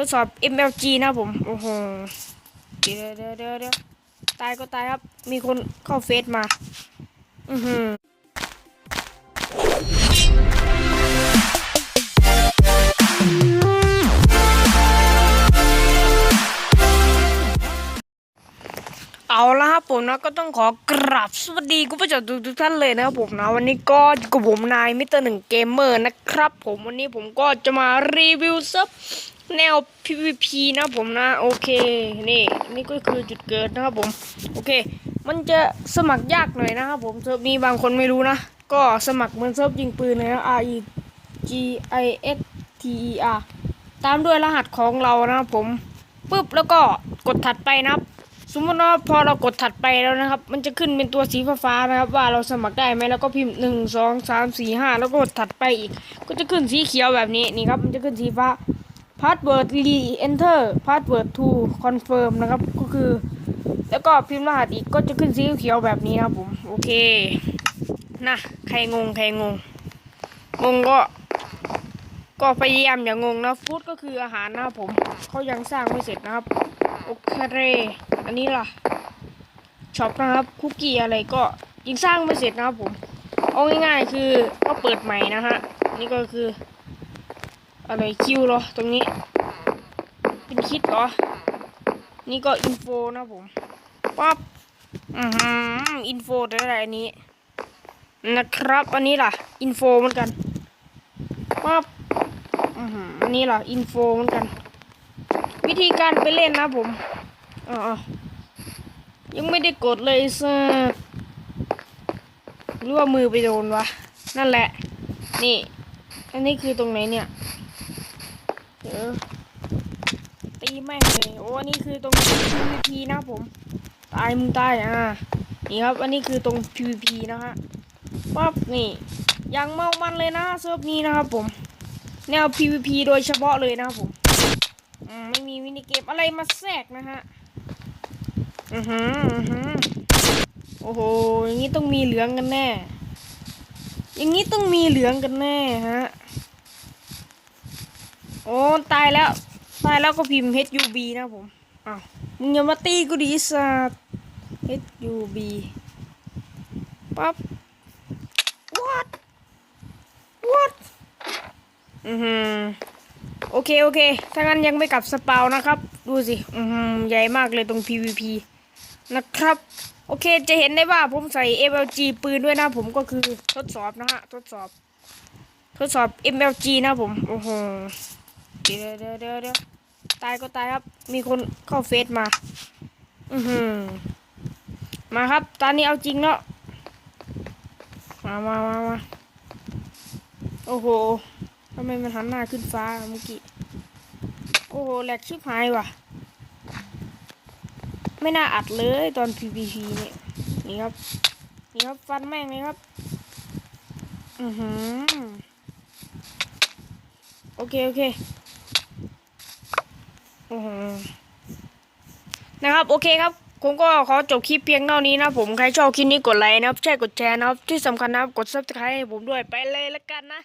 ทดสอบ MLG นะผม โอ้โห เดี๋ยวเดี๋ยวเดี๋ยวเดี๋ยวตายก็ตายครับ มีคนเข้าเฟซมา อือหือเอาละครับผมนะก็ต้องขอกราบสวัสดีคุณผู้ชมทุกทุกๆท่านเลยนะครับผมนะ วันนี้ก็อยู่กับผมนายมิสเตอร์หนึ่งเกมเมอร์นะครับ ผมวันนี้ผมก็จะมารีวิวซับ แนว PVP นะผมนะ โอเคนี่นี่ก็คือจุดเกิดนะครับผม โอเค มันจะสมัครยากหน่อยนะครับผมเซิร์ฟมีบางคนไม่รู้นะ ก็สมัครเหมือนเซิร์ฟยิงปืนเลยนะ R E G I S T E R ตามด้วยรหัสของเรานะครับผมปุ๊บแล้วก็กดถัดไปนะครับ สมมติว่าพอเรากดถัดไปแล้วนะครับ มันจะขึ้นเป็นตัวสีฟ้าๆนะครับ ว่าเราสมัครได้ไหมแล้วก็พิมพ์หนึ่งสองสามสี่ห้าแล้วก็กดถัดไปอีก ก็จะขึ้นสีเขียวแบบนี้นี่ครับ มันจะขึ้นสีฟ้า password re enter password to confirm นะครับ ก็คือ แล้วก็พิมพ์รหัสอีกก็จะขึ้นสีเขียวแบบนี้นะครับผม โอเคนะใครงง ใครงง งงก็ ก็พยายามอย่างงงนะฟู้ดก็คืออาหารนะครับผมเขายังสร้างไม่เสร็จนะครับ โอเค อันนี้ล่ะช็อปนะครับคุกกี้อะไรก็ยังสร้างไม่เสร็จนะครับผม เอาง่ายๆคือก็เปิดใหม่นะฮะนี่ก็คือ อะไรคิวเหรอ ตรงนี้ เป็นคิดเหรอ นี่ก็อินโฟนะผมปั๊บอือหืออินโฟอะไรอันนี้ นะครับ อันนี้ล่ะ อินโฟเหมือนกันปั๊บอือหืออันนี้ล่ะ อินโฟเหมือนกัน วิธีการไปเล่นนะผมอ๋อยังไม่ได้กดเลยสักหรือว่ามือไปโดนวะ นั่นแหละ นี่ อันนี้คือตรงไหนเนี่ย เดี๋ยวตีแม่งเลยโอ้นนี้คือตรง PVP นะผม ตายมึงตายอ่านี่ครับ อันนี้คือตรง PVP นะฮะปั๊บนี่ยังเมามันเลยนะเซิร์ฟนี้นะครับผม แนว PVP โดยเฉพาะเลยนะครับผมอืมไม่มีมินิเกมอะไรมาแทรกนะฮะ อือหืออือหือโอ้โห อย่างนี้ต้องมีเหลืองกันแน่ อย่างนี้ต้องมีเหลืองกันแน่ฮะ โอ้ตายแล้ว ตายแล้วก็พิมพ์ HUB นะผมอ้าวมึงอย่ามาตีกูดิสัตว์ HUB ปั๊บ what what อือหือโอเค โอเค ถ้างั้นยังไม่กลับสปาวนะครับ ดูสิ อืมใหญ่มากเลยตรง PVP นะครับ โอเค จะเห็นได้ว่าผมใส่ MLG ปืนด้วยนะผมก็คือทดสอบนะฮะ ทดสอบ ทดสอบ MLG นะผม โอ้โห เดี๋ยวเดี๋ยวเดี๋ยวเดี๋ยวตายก็ตายครับ มีคนเข้าเฟซมา อือหือมาครับ ตอนนี้เอาจริงแล้วมามามามาโอ้โหทำไมมันหันหน้าขึ้นฟ้าเมื่อกี้ โอ้โหแหลกชิบหายว่ะ ไม่น่าอัดเลยตอน PVP เนี่ยนี่ครับ นี่ครับฟันแม่งเลยครับ อือหือ โอเค โอเค นะครับ โอเคครับผมก็ขอจบคลิปเพียงเท่านี้นะผมใครชอบคลิปนี้กดไลค์นะครับแช่กดแชร์นะครับที่สำคัญนะครับกด subscribe ให้ผมด้วยไปเลยละกันนะ